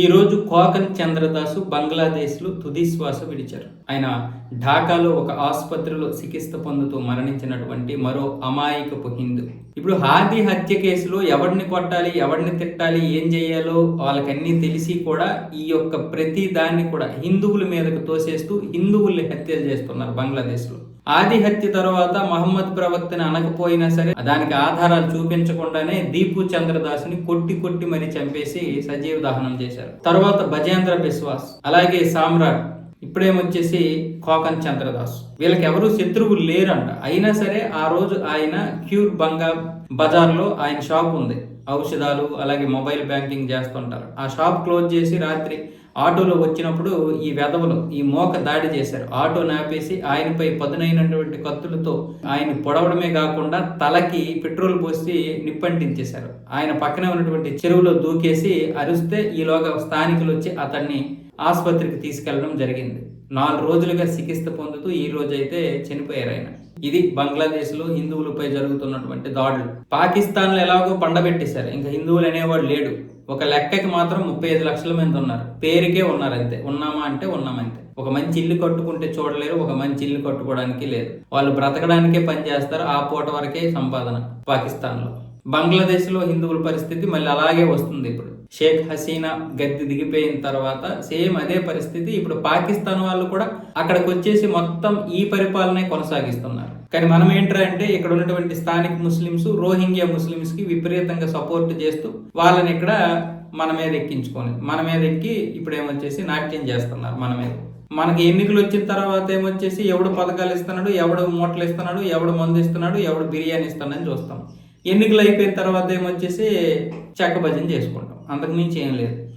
ఈ రోజు కోకన్ చంద్రదాసు బంగ్లాదేశ్లో తుది శ్వాస విడిచారు. ఆయన ఢాకాలో ఒక ఆసుపత్రిలో చికిత్స పొందుతూ మరణించినటువంటి మరో అమాయకపు హిందూ. ఇప్పుడు హాది హత్య కేసులో ఎవరిని కొట్టాలి ఎవరిని తిట్టాలి ఏం చేయాలో వాళ్ళకన్నీ తెలిసి కూడా ఈ యొక్క ప్రతి దాన్ని కూడా హిందువుల మీదకు తోసేస్తూ హిందువుల్ని హత్యలు చేస్తున్నారు బంగ్లాదేశ్లో. ఆది హత్య తర్వాత మహమ్మద్ ప్రవక్తని అనకపోయినా సరే దానికి ఆధారాలు చూపించకుండానే దీపు చంద్రదాస్ని కొట్టి కొట్టి మరీ చంపేసి సజీవ దహనం చేశారు. తర్వాత భజేంద్ర బిశ్వాస్ అలాగే సామ్రాట్ ఇప్పుడేమొచ్చేసి కోకన్ చంద్రదాస్. వీళ్ళకి ఎవరు శత్రువులు లేరంట. అయినా సరే ఆ రోజు ఆయన క్యూర్ బంగా బజార్లో ఆయన షాప్ ఉంది. ఔషధాలు అలాగే మొబైల్ బ్యాంకింగ్ చేస్తుంటారు. ఆ షాప్ క్లోజ్ చేసి రాత్రి ఆటోలో వచ్చినప్పుడు ఈ వెధవలు ఈ మోక దాడి చేశారు. ఆటో నాపేసి ఆయనపై పదునైనటువంటి కత్తులతో ఆయన పొడవడమే కాకుండా తలకి పెట్రోల్ పోసి నిప్పంటించేశారు. ఆయన పక్కనే ఉన్నటువంటి చెరువులో దూకేసి అరిస్తే ఈలోగా స్థానికులు వచ్చి అతన్ని ఆసుపత్రికి తీసుకెళ్ళడం జరిగింది. నాలుగు రోజులుగా చికిత్స పొందుతూ ఈ రోజు అయితే చనిపోయారు ఆయన. ఇది బంగ్లాదేశ్లో హిందువులపై జరుగుతున్నటువంటి దాడులు. పాకిస్తాన్లో ఎలాగో పండబెట్టేశారు ఇంకా హిందువులు అనేవాడు లేడు. ఒక లెక్కకి మాత్రం ముప్పై ఐదు లక్షల మంది ఉన్నారు. పేరుకే ఉన్నారు అంతే. ఉన్నామా అంటే ఉన్నామంతే. ఒక మంచి ఇల్లు కట్టుకుంటే చూడలేరు ఒక మంచి ఇల్లు కట్టుకోవడానికి లేదు. వాళ్ళు బ్రతకడానికే పని చేస్తారు ఆ పూట వరకే సంపాదన పాకిస్తాన్ బంగ్లాదేశ్లో హిందువుల పరిస్థితి మళ్ళీ అలాగే వస్తుంది ఇప్పుడు. షేక్ హసీనా గద్దె దిగిపోయిన తర్వాత సేమ్ అదే పరిస్థితి ఇప్పుడు పాకిస్తాన్ వాళ్ళు కూడా అక్కడికి వచ్చేసి మొత్తం ఈ పరిపాలనే కొనసాగిస్తున్నారు. కానీ మనం ఏంటంటే అంటే ఇక్కడ ఉన్నటువంటి స్థానిక ముస్లిమ్స్ రోహింగ్యా ముస్లిమ్స్కి విపరీతంగా సపోర్ట్ చేస్తూ వాళ్ళని ఇక్కడ మన మీద ఎక్కించుకొని మన మీద ఎక్కి ఇప్పుడు ఏమొచ్చేసి నాట్యం చేస్తున్నారు మన మీద. మనకి ఎన్నికలు వచ్చిన తర్వాత ఏమొచ్చేసి ఎవడు పథకాలు ఇస్తున్నాడు ఎవడు మూటలు ఇస్తున్నాడు ఎవడు మందు ఇస్తున్నాడు ఎవడు బిర్యానీ ఇస్తున్నాడని చూస్తాం. ఎన్నికలు అయిపోయిన తర్వాత ఏమొచ్చేసి చెక్క భజన చేసుకుంటాం. అంతకు మించి ఏం లేదు.